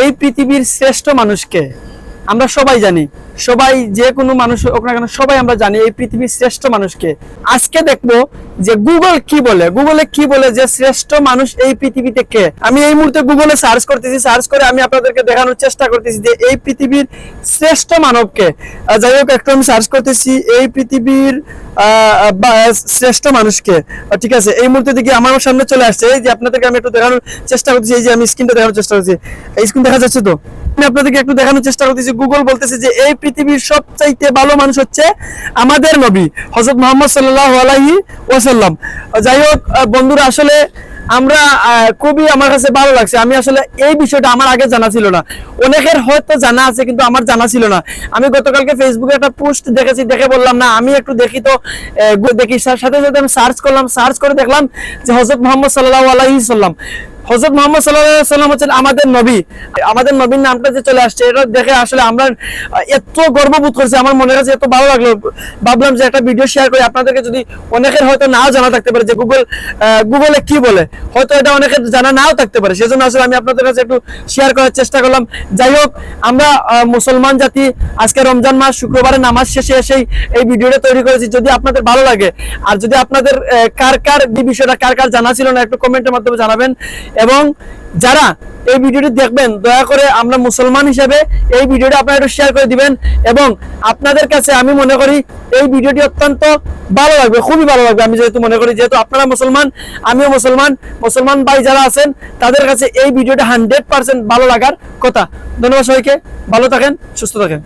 এই পৃথিবীর শ্রেষ্ঠ মানুষকে আমরা সবাই জানি, সবাই যে কোনো মানুষ হোক না কেন, সবাই আমরা জানি এই পৃথিবীর শ্রেষ্ঠ মানুষকে। আজকে দেখব যে গুগল কি বলে গুগলে কি বলে যে শ্রেষ্ঠ মানুষ এই পৃথিবীতে কে? আমি এই মুহূর্তে গুগলে সার্চ করতেছি সার্চ করে আমি আপনাদেরকে দেখানোর চেষ্টা করতেছি যে এই পৃথিবীর শ্রেষ্ঠ মানবকে যাই হোক, একটু আমি সার্চ করতেছি, এই পৃথিবীর শ্রেষ্ঠ মানুষকে ঠিক আছে, এই মুহূর্তে দেখি আমার সামনে চলে আসছে, এই যে আপনাদেরকে আমি একটু দেখানোর চেষ্টা করতেছি, এই যে আমি স্ক্রিনটা দেখানোর চেষ্টা করছি এই স্ক্রিন দেখা যাচ্ছে তো? আমি আপনাদেরকে একটু দেখানোর চেষ্টা করতেছি। গুগল বলতেছে যে, এই পৃথিবীর সবচাইতে ভালো মানুষ হচ্ছে আমাদের নবী হজরত মোহাম্মদ সাল্লাহ আলাইহি ওয়াসাল্লাম। যাই হোক বন্ধুরা, আসলে আমরা খুবই আমার কাছে ভালো লাগছে। আমি আসলে এই বিষয়টা আমার আগে জানা ছিল না। অনেকের হয়তো জানা আছে, কিন্তু আমার জানা ছিল না। আমি গতকালকে ফেসবুকে একটা পোস্ট দেখেছি, দেখে বললাম, না, আমি একটু দেখি তো। দেখি। সাথে সাথে আমি সার্চ করলাম সার্চ করে দেখলাম যে হজরত মোহাম্মদ সাল্লাহ আলাইহি সাল্লাম। হজরত মোহাম্মদ সাল্লাহ সাল্লাম হচ্ছেন আমাদের নবী। আমাদের নবীর নামটা যে চলে আসছে, এটা দেখে আসলে আমরা এত গর্ববোধ করছি। আমার মনে কাছে এত ভালো লাগল। ভাবলাম যে একটা ভিডিও শেয়ার করি। আপনাদেরকে যদি অনেকের হয়তো নাও জানা থাকতে পারে যে গুগল গুগলে কি বলে, হয়তো এটা অনেকের জানা নাও থাকতে পারে। সেজন্য আসলে আমি আপনাদের কাছে একটু শেয়ার করার চেষ্টা করলাম। যাই হোক, আমরা মুসলমান জাতি, আজকে রমজান মাস শুক্রবারে নামাজ শেষে এসেই এই ভিডিওটা তৈরি করেছি। যদি আপনাদের ভালো লাগে, আর যদি আপনাদের কার কার বিষয়টা, কার কার জানা ছিল না, একটু কমেন্টের মাধ্যমে জানাবেন। এবং যারা এই ভিডিওটি দেখবেন, দয়া করে আমরা মুসলমান হিসেবে এই ভিডিওটি আপনারা একটু শেয়ার করে দিবেন এবং আপনাদের কাছে আমি মনে করি এই ভিডিওটি অত্যন্ত ভালো লাগবে, খুবই ভালো লাগবে। আমি যেহেতু মনে করি, যেহেতু আপনারা মুসলমান, আমিও মুসলমান মুসলমান ভাই যারা আছেন, তাদের কাছে এই ভিডিওটা হান্ড্রেড পার্সেন্ট ভালো লাগার কথা। ধন্যবাদ সবাইকে, ভালো থাকেন, সুস্থ থাকেন।